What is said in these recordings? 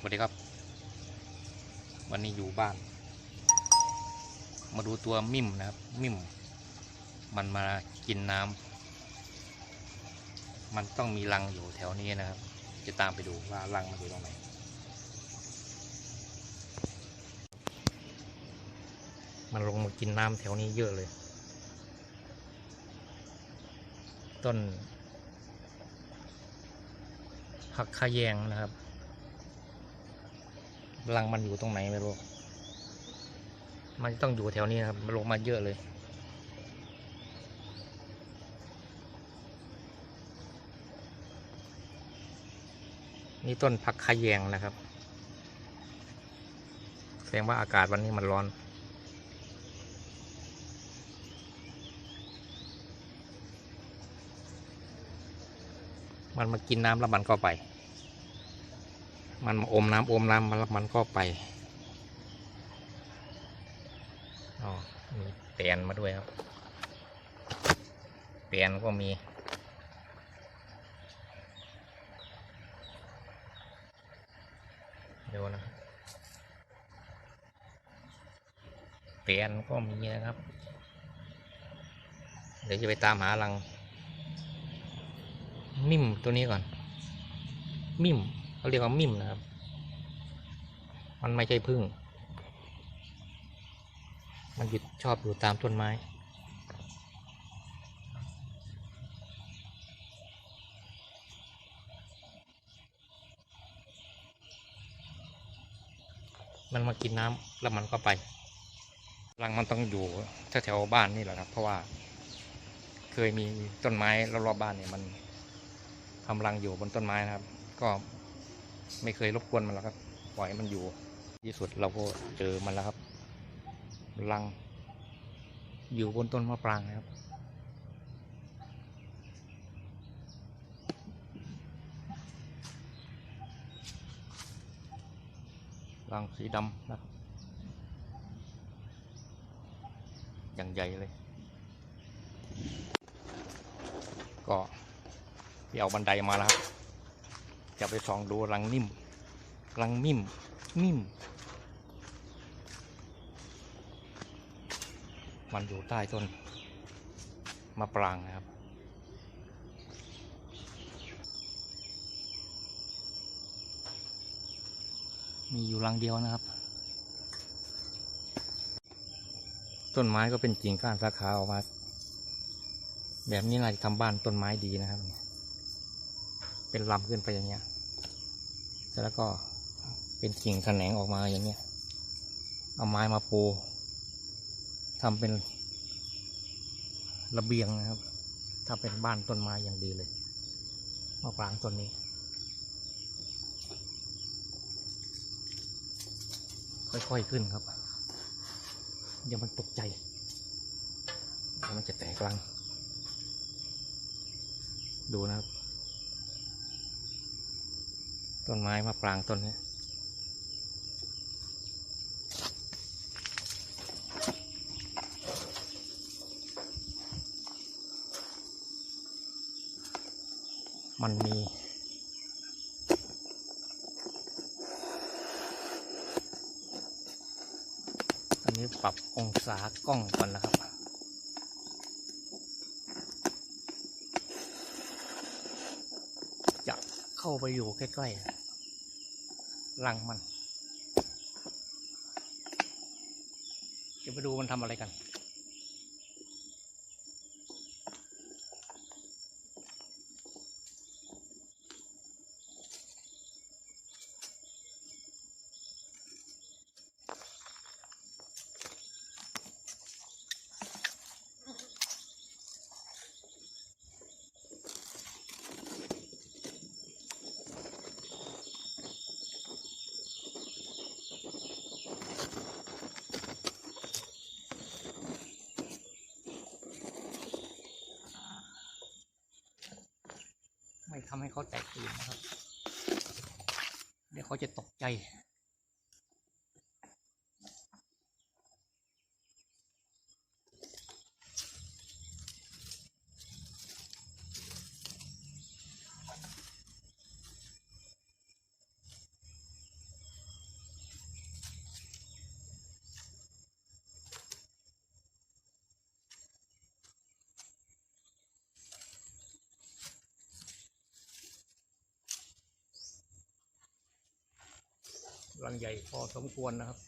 สวัสดีครับ วันนี้อยู่บ้าน มาดูตัวมิ่มนะครับ มิ่ม มันมากินน้ำมันต้องมีรังอยู่แถวนี้นะครับ จะตามไปดูว่ารังมันอยู่ตรงไหนมันลงมากินน้ำแถวนี้เยอะเลย ต้นผักขะแยงนะครับ รังมันอยู่ตรงไหนไม่รู้ มันต้องอยู่แถวนี้นะครับมันลงมาเยอะเลย นี่ต้นผักขยงนะครับ แสดงว่าอากาศวันนี้มันร้อนมันมากินน้ำแล้วมันก็ไป มันอมน้ำอมน้ำมันมันก็ไปอ๋อมีเปลี่ยนมาด้วยครับเปลี่ยนก็มีเดี๋ยวนะเปลี่ยนก็มีนะครับ เดี๋ยวจะไปตามหารัง มิมตัวนี้ก่อน มิม เขาเรียกว่ามิ่มนะครับ มันไม่ใช่พึ่ง มันหยุดชอบอยู่ตามต้นไม้มันมากินน้ำแล้วมันก็ไป รังมันต้องอยู่แถวๆบ้านนี่แหละครับ เพราะว่า เคยมีต้นไม้รอบๆบ้านเนี่ยมันทำรังอยู่บนต้นไม้นะครับ ก็ ไม่เคยรบกวนมันหรอกครับ ปล่อยมันอยู่ ที่สุดเราก็เจอมันแล้วครับ รัง อยู่บนต้นมะปรางนะครับ รังสีดำนะครับ อย่างใหญ่เลย ก็ไปเอาบันไดมาแล้วครับ จะไปส่องดูรังนิ่ม รังมิ่ม มิ่ม มันอยู่ใต้ต้นมะปรางนะครับมีอยู่รังเดียวนะครับ ต้นไม้ก็เป็นกิ่งก้านสาขาออกมา แบบนี้น่าจะทำบ้านต้นไม้ดีนะครับ เป็นลำขึ้นไปอย่างเงี้ย เสร็จแล้วก็เป็นกิ่งแขนงออกมาอย่างเงี้ย เอาไม้มาปูทำเป็นระเบียงนะครับ ถ้าเป็นบ้านต้นไม้อย่างดีเลยมะปรางต้นนี้ค่อยๆขึ้นครับ เดี๋ยวมันตกใจเดี๋ยวมันจะแตกรัง ดูนะครับ ต้นไม้มะปรางต้นนี้มันมีอันนี้ปรับองศากล้องก่อนนะครับ จะเข้าไปอยู่ใกล้ๆ รังมันจะไปดูมันทำอะไรกัน ทำให้เขาแตกตื่นนะครับ เดี๋ยวเขาจะตกใจ รังใหญ่พอสมควรนะครับ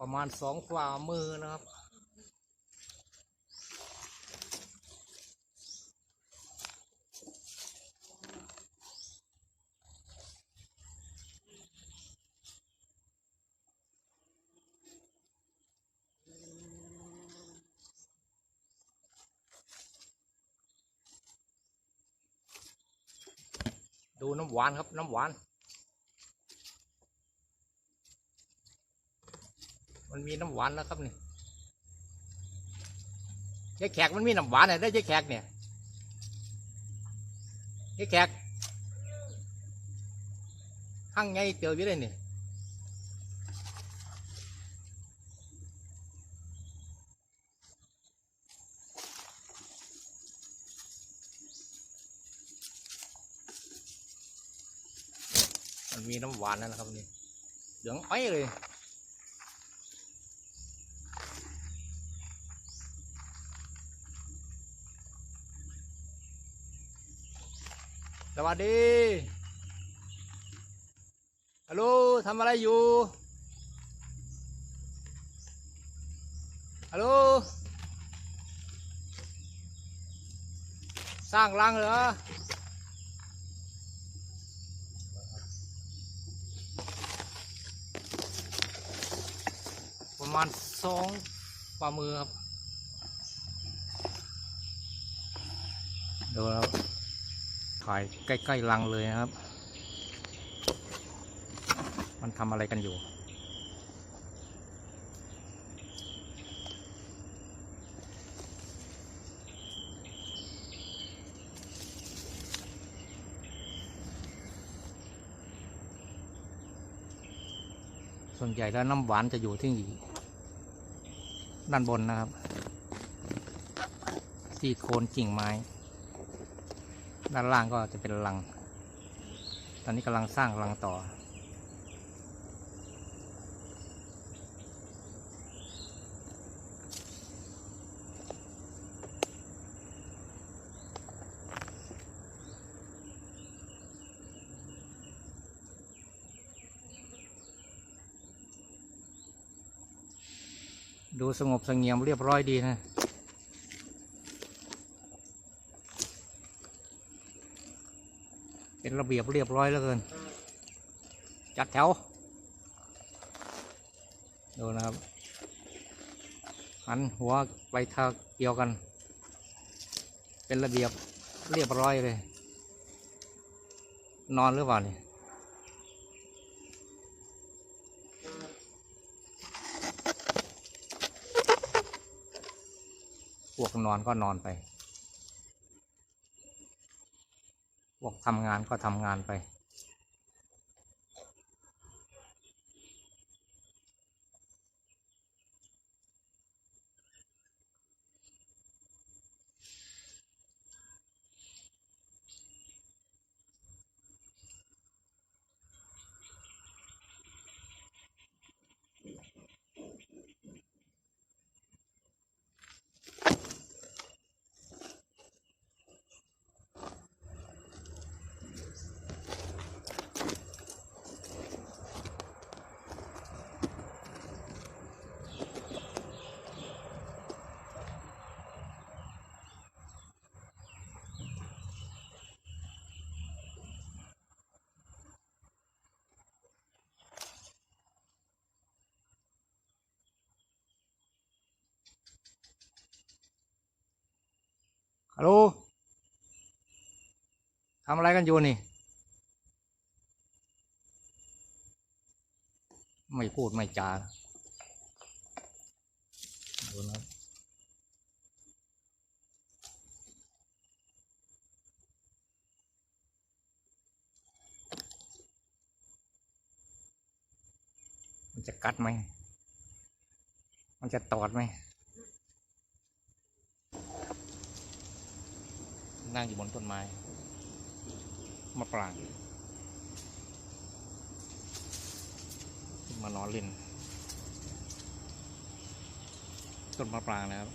ประมาณสองฝ่ามือนะครับ ดูน้ำหวานครับน้ำหวาน มันมีน้ำหวานแล้วครับนี่เจ๊แขกมันมีน้ำหวานไหนได้เจ๊แขกเนี่ยเจ๊แขกหั่งไงเจออยู่ได้นี่ย มันมีน้ำหวานแล้วนะครับนี่เหลืองอ้อยเลยสวัสดี ฮัลโหลทำอะไรอยู่ ฮัลโหล สร้างรังเหรอ ประ มาณสองฝ่ามือครับ ดูแล้วถ่ายใกล้ๆรังเลยนะครับ มันทำอะไรกันอยู่ส่วนใหญ่แล้วน้ำหวานจะอยู่ที่ ด้านบนนะครับที่โคนกิ่งไม้ ด้านล่างก็จะเป็นรัง ตอนนี้กำลังสร้างรังต่อ ดูสงบเสงี่ยมเรียบร้อยดีนะเป็นระเบียบเรียบร้อยแล้วเกิน จัดแถว ดูนะครับ หันหัวไปทางเดียวกัน เป็นระเบียบเรียบร้อยเลย นอนหรือเปล่าเนี่ย พวกนอนก็นอนไป พวกทำงานก็ทำงานไป ฮัลโหลทำอะไรกันอยู่นี่ ไม่พูดไม่จาดูนะมันจะกัดไหม มันจะตอดไหม นั่งอยู่บนต้นไม้มาปรางมานอนเล่นต้นมะปรางนะครับ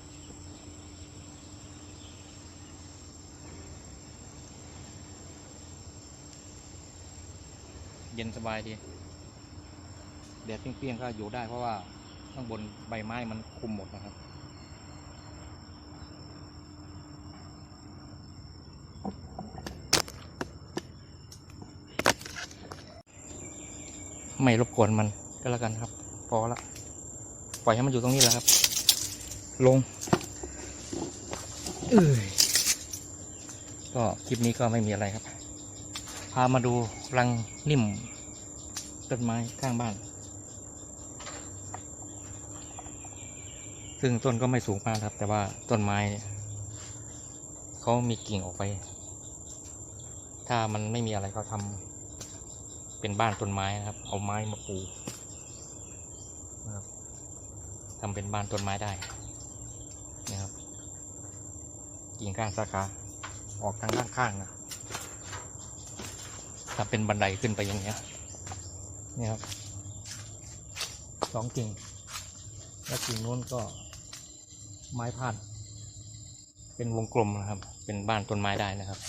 เย็นสบายดีแดดเปรี้ยงๆก็อยู่ได้เพราะว่าข้างบนใบไม้มันคุมหมดนะครับ ไม่รบกวนมันก็แล้วกันครับ พอละปล่อยให้มันอยู่ตรงนี้แหละครับ ลงเอ้ยก็คลิปนี้ก็ไม่มีอะไรครับ พามาดูรังนิ่มต้นไม้ข้างบ้าน ซึ่งต้นก็ไม่สูงมากครับ แต่ว่าต้นไม้เนี่ยเขามีกิ่งออกไป ถ้ามันไม่มีอะไรเขาทำ เป็นบ้านต้นไม้นะครับ เอาไม้มาปูนะครับทำเป็นบ้านต้นไม้ได้นะครับกิ่งก้านสาขาออกทางด้านข้างนะถ้าเป็นบันไดขึ้นไปอย่างเงี้ยนี่ครับสองกิ่ง แล้วกิ่งนู้นก็ไม้พาดเป็นวงกลมนะครับ เป็นบ้านต้นไม้ได้นะครับ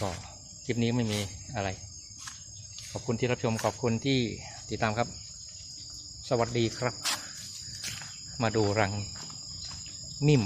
ก็ คลิปนี้ไม่มีอะไร ขอบคุณที่รับชมขอบคุณที่ติดตามครับ สวัสดีครับ มาดูรังนิ่ม